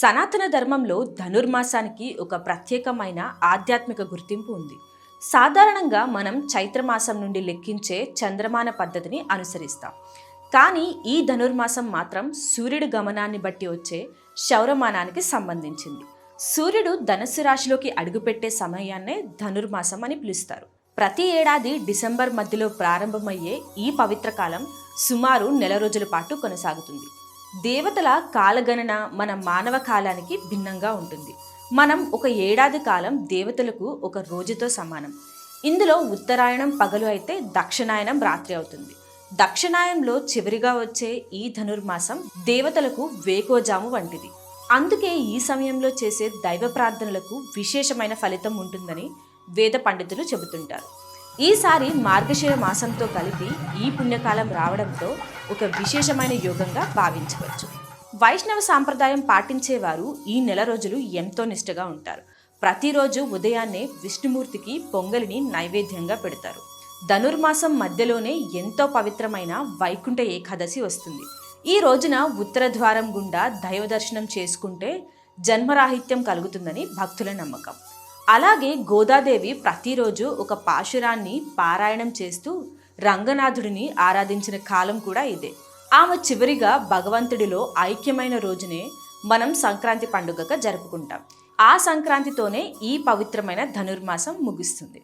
సనాతన ధర్మంలో ధనుర్మాసానికి ఒక ప్రత్యేకమైన ఆధ్యాత్మిక గుర్తింపు ఉంది. సాధారణంగా మనం చైత్రమాసం నుండి లెక్కించే చంద్రమాన పద్ధతిని అనుసరిస్తాం. కానీ ఈ ధనుర్మాసం మాత్రం సూర్యుడి గమనాన్ని బట్టి వచ్చే శౌరమానానికి సంబంధించింది. సూర్యుడు ధనుస్సు రాశిలోకి అడుగుపెట్టే సమయాన్నే ధనుర్మాసం అని పిలుస్తారు. ప్రతి ఏడాది డిసెంబర్ మధ్యలో ప్రారంభమయ్యే ఈ పవిత్ర కాలం సుమారు నెల రోజుల పాటు కొనసాగుతుంది. దేవతల కాలగణన మన మానవ కాలానికి భిన్నంగా ఉంటుంది. మనం ఒక ఏడాది కాలం దేవతలకు ఒక రోజుతో సమానం. ఇందులో ఉత్తరాయణం పగలు అయితే దక్షిణాయనం రాత్రి అవుతుంది. దక్షిణాయంలో చివరిగా వచ్చే ఈ ధనుర్మాసం దేవతలకు వేకోజాము వంటిది. అందుకే ఈ సమయంలో చేసే దైవ ప్రార్థనలకు విశేషమైన ఫలితం ఉంటుందని వేద పండితులు చెబుతుంటారు. ఈసారి మార్గశిర మాసంతో కలిపి ఈ పుణ్యకాలం రావడంతో ఒక విశేషమైన యోగంగా భావించవచ్చు. వైష్ణవ సాంప్రదాయం పాటించేవారు ఈ నెల రోజులు ఎంతో నిష్టగా ఉంటారు. ప్రతిరోజు ఉదయాన్నే విష్ణుమూర్తికి పొంగలిని నైవేద్యంగా పెడతారు. ధనుర్మాసం మధ్యలోనే ఎంతో పవిత్రమైన వైకుంఠ ఏకాదశి వస్తుంది. ఈ రోజున ఉత్తర ద్వారం గుండా దైవ దర్శనం చేసుకుంటే జన్మరాహిత్యం కలుగుతుందని భక్తుల నమ్మకం. అలాగే గోదాదేవి ప్రతిరోజు ఒక పాశురాన్ని పారాయణం చేస్తూ రంగనాథుడిని ఆరాధించిన కాలం కూడా ఇదే. ఆమె చివరిగా భగవంతుడిలో ఐక్యమైన రోజునే మనం సంక్రాంతి పండుగగా జరుపుకుంటాం. ఆ సంక్రాంతితోనే ఈ పవిత్రమైన ధనుర్మాసం ముగుస్తుంది.